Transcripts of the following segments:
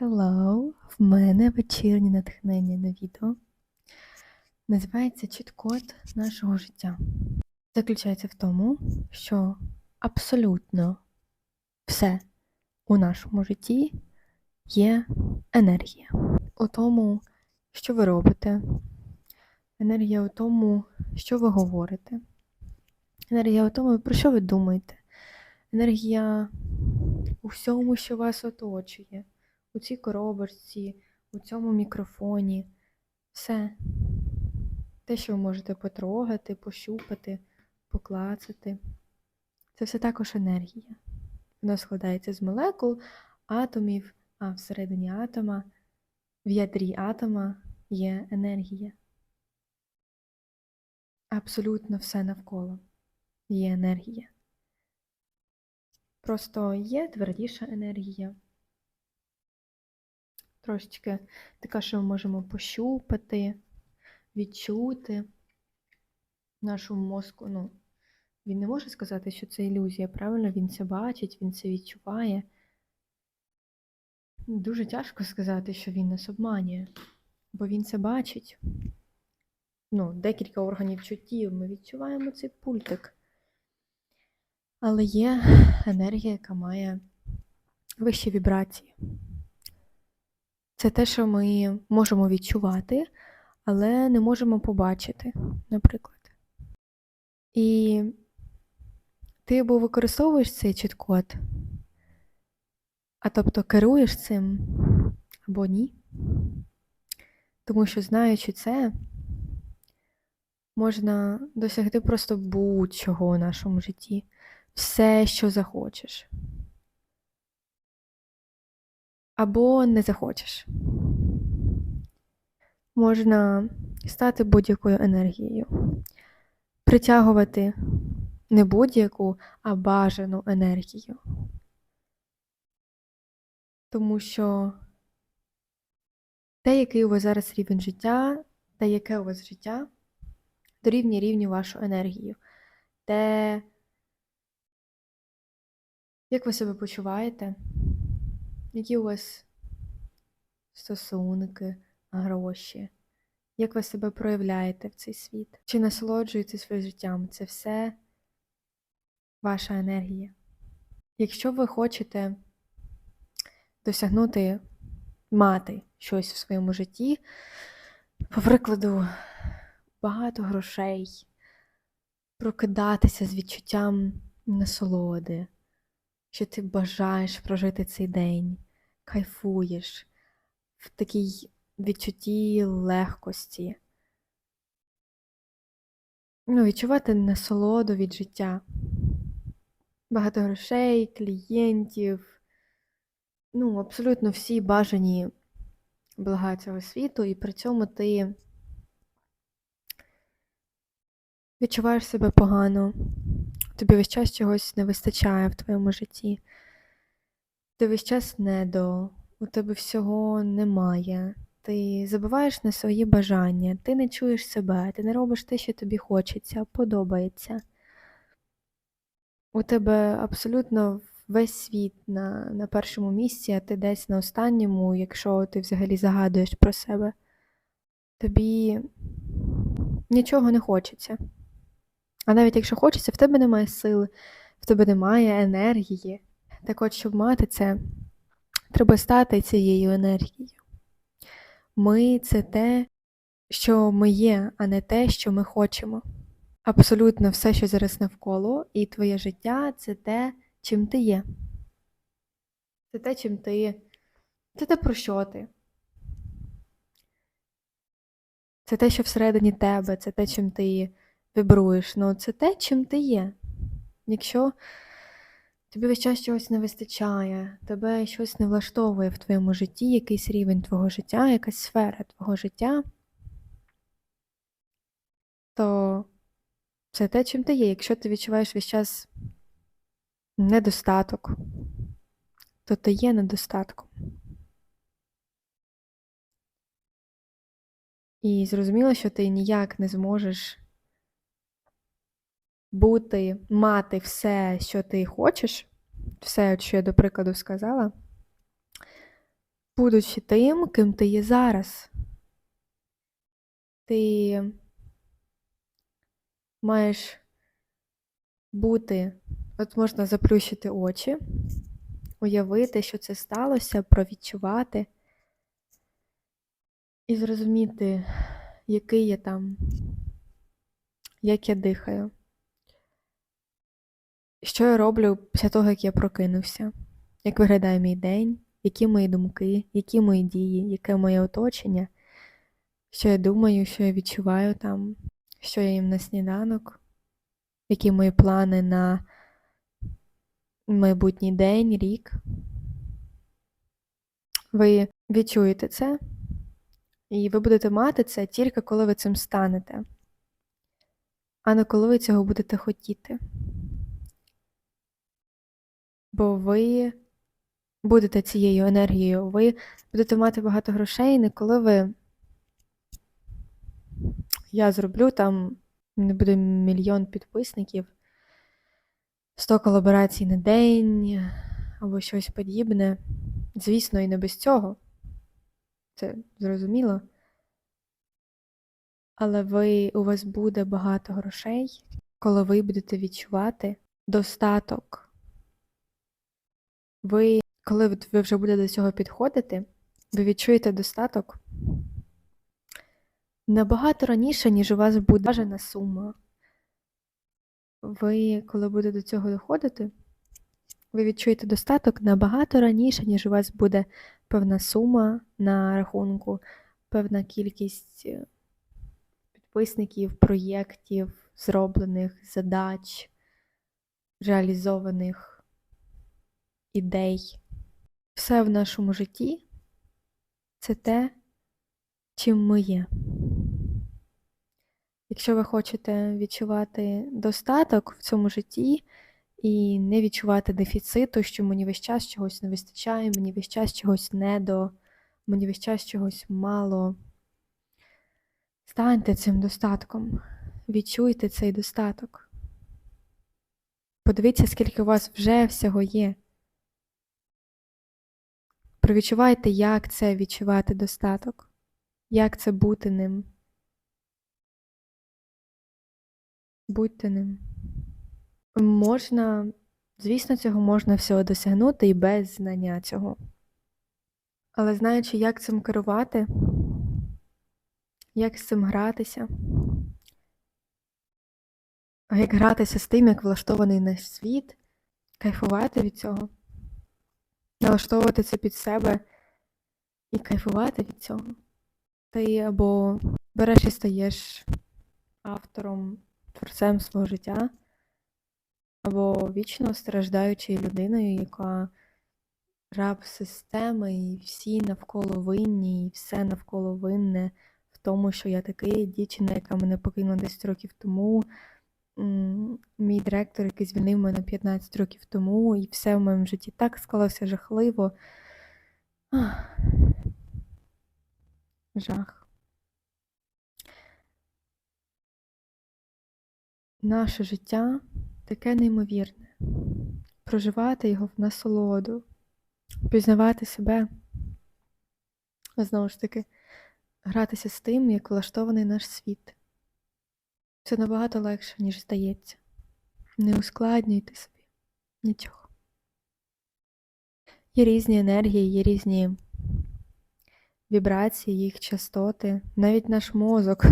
Hello! В мене вечірнє натхнення на відео. Називається чіт-код нашого життя. Заключається в тому, що абсолютно все у нашому житті є енергія. У тому, що ви робите, енергія у тому, що ви говорите, енергія у тому, про що ви думаєте, енергія у всьому, що вас оточує, у цій коробочці, у цьому мікрофоні. Все. Те, що ви можете потрогати, пощупати, поклацати. Це все також енергія. Воно складається з молекул, атомів, а всередині атома, в ядрі атома є енергія. Абсолютно все навколо є енергія. Просто є твердіша енергія. Трошечки така, що ми можемо пощупати, відчути нашому мозку. Ну, він не може сказати, що це ілюзія, правильно? Він це бачить, він це відчуває. Дуже тяжко сказати, що він нас обманює, бо він це бачить. Ну, декілька органів чуттів ми відчуваємо цей пультик. Але є енергія, яка має вищі вібрації. Це те, що ми можемо відчувати, але не можемо побачити, наприклад. І ти або використовуєш цей чіт-код, а тобто керуєш цим, або ні. Тому що, знаючи це, можна досягти просто будь-чого у нашому житті все, що захочеш. Або не захочеш. Можна стати будь-якою енергією, притягувати не будь-яку, а бажану енергію. Тому що те, який у вас зараз рівень життя, те, яке у вас життя, дорівнює рівню вашу енергію. Те, як ви себе почуваєте? Які у вас стосунки, гроші? Як ви себе проявляєте в цей світ? Чи насолоджуєте своїм життям? Це все ваша енергія. Якщо ви хочете досягнути мати щось в своєму житті, по прикладу, багато грошей, прокидатися з відчуттям насолоди що ти бажаєш прожити цей день, кайфуєш в такій відчутті легкості. Ну, відчувати насолоду від життя. Багато грошей, клієнтів, ну, абсолютно всі бажані блага цього світу, і при цьому ти відчуваєш себе погано тобі весь час чогось не вистачає в твоєму житті. Ти весь час недо, у тебе всього немає. Ти забуваєш на свої бажання, ти не чуєш себе, ти не робиш те, що тобі хочеться, подобається. У тебе абсолютно весь світ на, на першому місці, а ти десь на останньому, якщо ти взагалі загадуєш про себе. Тобі нічого не хочеться. А навіть якщо хочеться, в тебе немає сили, в тебе немає енергії. Так от, щоб мати це, треба стати цією енергією. Ми це те, що ми є, а не те, що ми хочемо. Абсолютно все, що зараз навколо, і твоє життя це те, чим ти є. Це те, чим ти. Це те, про що ти. Це те, що всередині тебе, це те, чим ти є вібруєш. Ну, це те, чим ти є. Якщо тобі весь час чогось не вистачає, тебе щось не влаштовує в твоєму житті, якийсь рівень твого життя, якась сфера твого життя, то це те, чим ти є. Якщо ти відчуваєш весь час недостаток, то ти є недостатком. І зрозуміло, що ти ніяк не зможеш бути, мати все, що ти хочеш, все, що я до прикладу сказала, будучи тим, ким ти є зараз. Ти маєш бути, от можна заплющити очі, уявити, що це сталося, провідчувати і зрозуміти, який я там, як я дихаю, що я роблю після того, як я прокинувся, як виглядає мій день, які мої думки, які мої дії, яке моє оточення, що я думаю, що я відчуваю там, що я їм на сніданок, які мої плани на майбутній день, рік. Ви відчуєте це, і ви будете мати це тільки коли ви цим станете, а не коли ви цього будете хотіти. Бо ви будете цією енергією, ви будете мати багато грошей, не коли ви. Я зроблю там, не буде мільйон підписників, 100 колаборацій на день або щось подібне. Звісно, і не без цього. Це зрозуміло. Але ви, у вас буде багато грошей, коли ви будете відчувати достаток. Ви, коли ви вже будете до цього підходити, ви відчуєте достаток набагато раніше, ніж у вас буде бажана сума. Ви, коли будете до цього доходити, ви відчуєте достаток набагато раніше, ніж у вас буде певна сума на рахунку, певна кількість е, підписників, проєктів, зроблених задач, реалізованих ідей. Все в нашому житті це те, чим ми є. Якщо ви хочете відчувати достаток в цьому житті і не відчувати дефіциту, що мені весь час чогось не вистачає, мені весь час чогось недо, мені весь час чогось мало. Станьте цим достатком, відчуйте цей достаток. Подивіться, скільки у вас вже всього є. Провідчувайте, як це відчувати достаток, як це бути ним. Будьте ним. Можна, звісно, цього можна всього досягнути і без знання цього. Але знаючи, як цим керувати, як з цим гратися, як гратися з тим, як влаштований наш світ, кайфувати від цього, налаштовувати це під себе і кайфувати від цього. Ти або береш і стаєш автором, творцем свого життя, або вічно страждаючою людиною, яка раб системи, і всі навколо винні, і все навколо винне в тому, що я такий дівчина, яка мене покинула 10 років тому. Мій директор, який звільнив мене 15 років тому, і все в моєму житті так склалося жахливо. Ах. Жах. Наше життя таке неймовірне. Проживати його в насолоду, пізнавати себе, знову ж таки, гратися з тим, як влаштований наш світ. Це набагато легше, ніж здається. Не ускладнюйте собі нічого. Є різні енергії, є різні вібрації, їх частоти, навіть наш мозок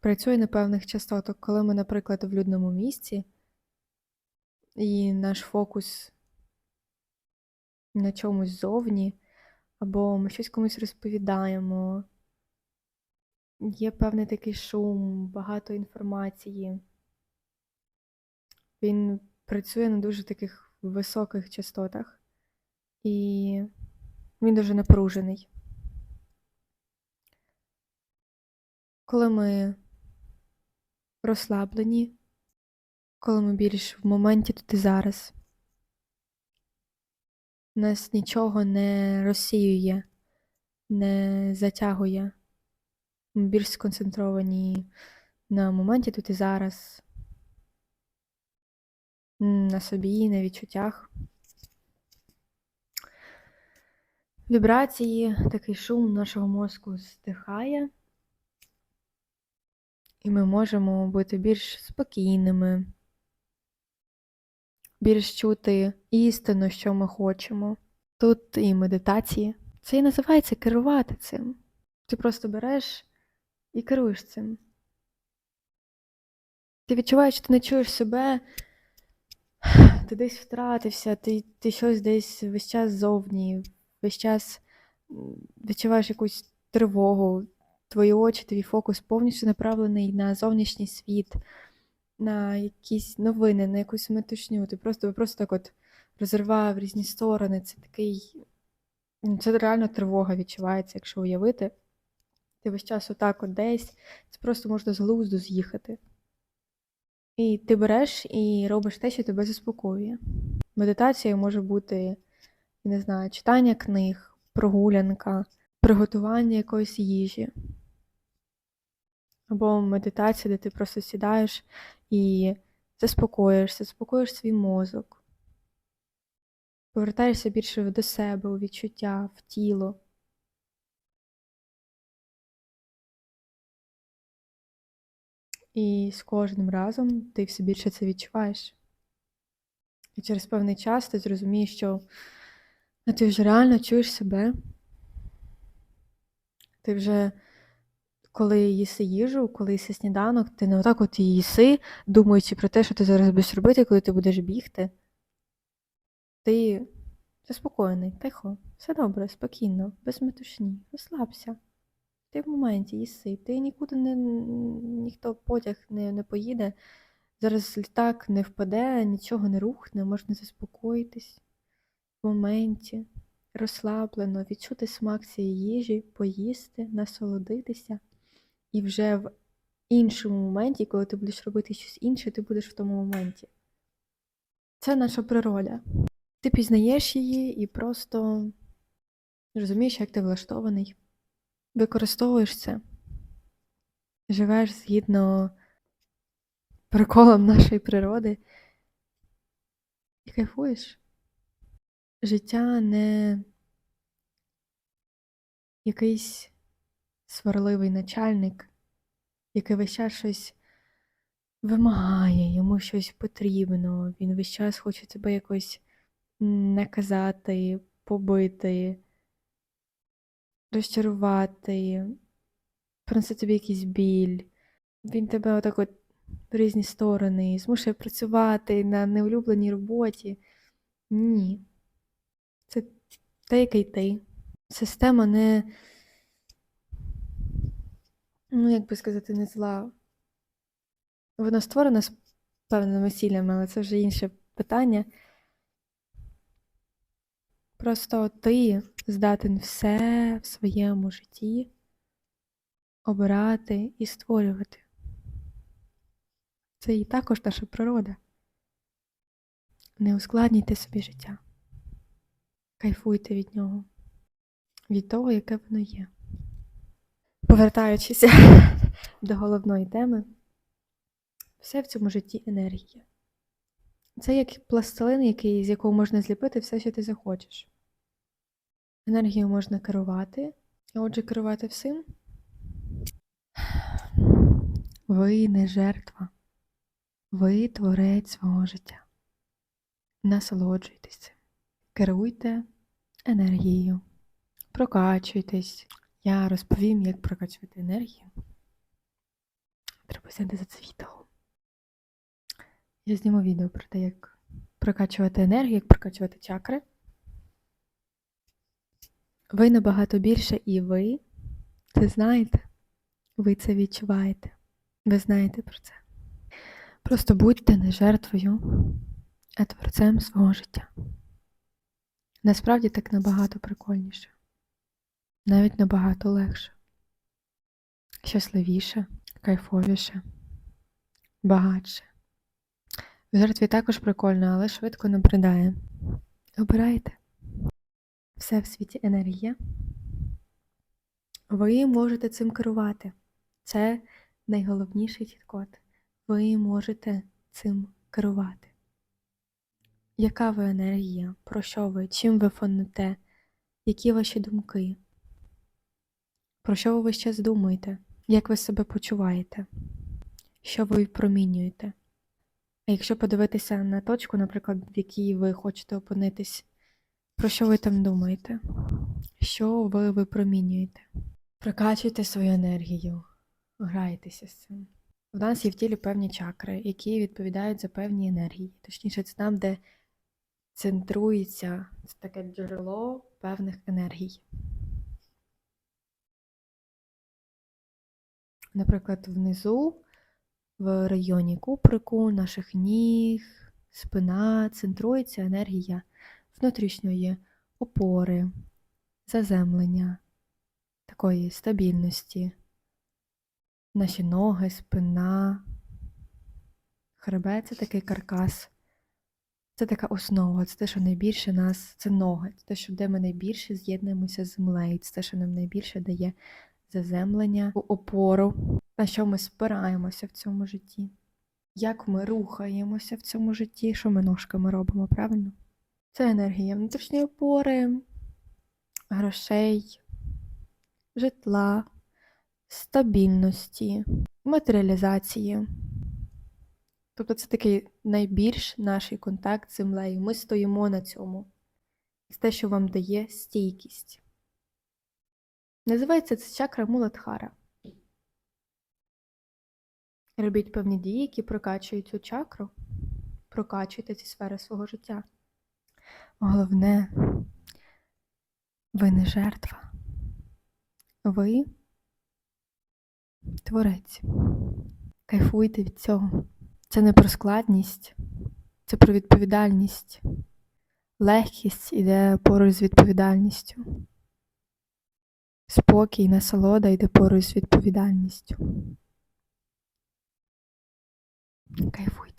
працює на певних частотах, коли ми, наприклад, в людному місці, і наш фокус на чомусь зовні, або ми щось комусь розповідаємо. Є певний такий шум, багато інформації. Він працює на дуже таких високих частотах, і він дуже напружений. Коли ми розслаблені, коли ми більш в моменті тут і зараз, нас нічого не розсіює, не затягує. Більш сконцентровані на моменті тут і зараз, на собі, на відчуттях. Вібрації, такий шум нашого мозку стихає, і ми можемо бути більш спокійними, більш чути істину, що ми хочемо. Тут і медитації. Це і називається керувати цим. Ти просто береш і керуєш цим. Ти відчуваєш, що ти не чуєш себе, ти десь втратився, ти, ти щось десь весь час зовні, весь час відчуваєш якусь тривогу, твої очі, твій фокус повністю направлений на зовнішній світ, на якісь новини, на якусь метушню. Ти просто, просто так от в різні сторони. Це такий. ну, Це реально тривога відчувається, якщо уявити. Ти весь час отак от десь, це просто можна з глузду з'їхати. І ти береш і робиш те, що тебе заспокоює. Медитація може бути, не знаю, читання книг, прогулянка, приготування якоїсь їжі. Або медитація, де ти просто сідаєш і заспокоїшся, заспокоїш свій мозок, повертаєшся більше до себе, у відчуття, в тіло. І з кожним разом ти все більше це відчуваєш. І через певний час ти зрозумієш, що ну, ти вже реально чуєш себе. Ти вже, коли їси їжу, коли їси сніданок, ти не отак от її їси, думаючи про те, що ти зараз будеш робити, коли ти будеш бігти. Ти заспокоєний, тихо, все добре, спокійно, без метушні, розслабся. Ти в моменті їси, ти нікуди не ніхто потяг не, не поїде. Зараз літак не впаде, нічого не рухне, можна заспокоїтись в моменті, розслаблено, відчути смак цієї їжі, поїсти, насолодитися. І вже в іншому моменті, коли ти будеш робити щось інше, ти будеш в тому моменті. Це наша природа. Ти пізнаєш її і просто розумієш, як ти влаштований використовуєш це, живеш згідно приколам нашої природи. І кайфуєш. Життя не якийсь сварливий начальник, який весь час щось вимагає, йому щось потрібно, він весь час хоче тебе якось наказати, побити розчарувати, принесе тобі якийсь біль. Він тебе отак от в різні сторони, змушує працювати на неулюбленій роботі. Ні. Це те, який ти. Система не, ну, як би сказати, не зла. Вона створена з певними цілями, але це вже інше питання. Просто ти здатен все в своєму житті обирати і створювати. Це і також наша природа. Не ускладнюйте собі життя. Кайфуйте від нього, від того, яке воно є. Повертаючись до головної теми, все в цьому житті енергія. Це як пластилин, який, з якого можна зліпити все, що ти захочеш. Енергію можна керувати, а отже, керувати всім. Ви не жертва, ви творець свого життя. Насолоджуйтесь. Керуйте енергією, прокачуйтесь. Я розповім, як прокачувати енергію. Треба взяти за це відео. Я зніму відео про те, як прокачувати енергію, як прокачувати чакри. Ви набагато більше і ви це знаєте, ви це відчуваєте, ви знаєте про це. Просто будьте не жертвою, а творцем свого життя. Насправді так набагато прикольніше, навіть набагато легше, щасливіше, кайфовіше, багатше. В жертві також прикольно, але швидко набридає. Обирайте. Все в світі енергія. Ви можете цим керувати. Це найголовніший підкод. Ви можете цим керувати. Яка ви енергія? Про що ви? Чим ви фонуте? Які ваші думки? Про що ви весь час думаєте? Як ви себе почуваєте? Що ви випромінюєте? А якщо подивитися на точку, наприклад, в якій ви хочете опинитись, про що ви там думаєте? Що ви випромінюєте? Прокачуйте свою енергію, грайтеся з цим. У нас є в тілі певні чакри, які відповідають за певні енергії. Точніше, це там, де центрується це таке джерело певних енергій. Наприклад, внизу, в районі куприку, наших ніг, спина, центрується енергія внутрішньої опори, заземлення, такої стабільності. Наші ноги, спина, хребет це такий каркас. Це така основа, це те, що найбільше нас, це ноги, це те, що де ми найбільше з'єднуємося з землею, це те, що нам найбільше дає заземлення, опору, на що ми спираємося в цьому житті, як ми рухаємося в цьому житті, що ми ножками робимо, правильно? Це енергія внутрішньої опори, грошей, житла, стабільності, матеріалізації. Тобто це такий найбільш наш контакт з землею. Ми стоїмо на цьому. Це те, що вам дає стійкість. Називається це чакра Муладхара. Робіть певні дії, які прокачують цю чакру. Прокачуйте ці сфери свого життя. Головне, ви не жертва. Ви творець. Кайфуйте від цього. Це не про складність, це про відповідальність. Легкість іде поруч з відповідальністю. Спокій, насолода йде поруч з відповідальністю. Кайфуйте.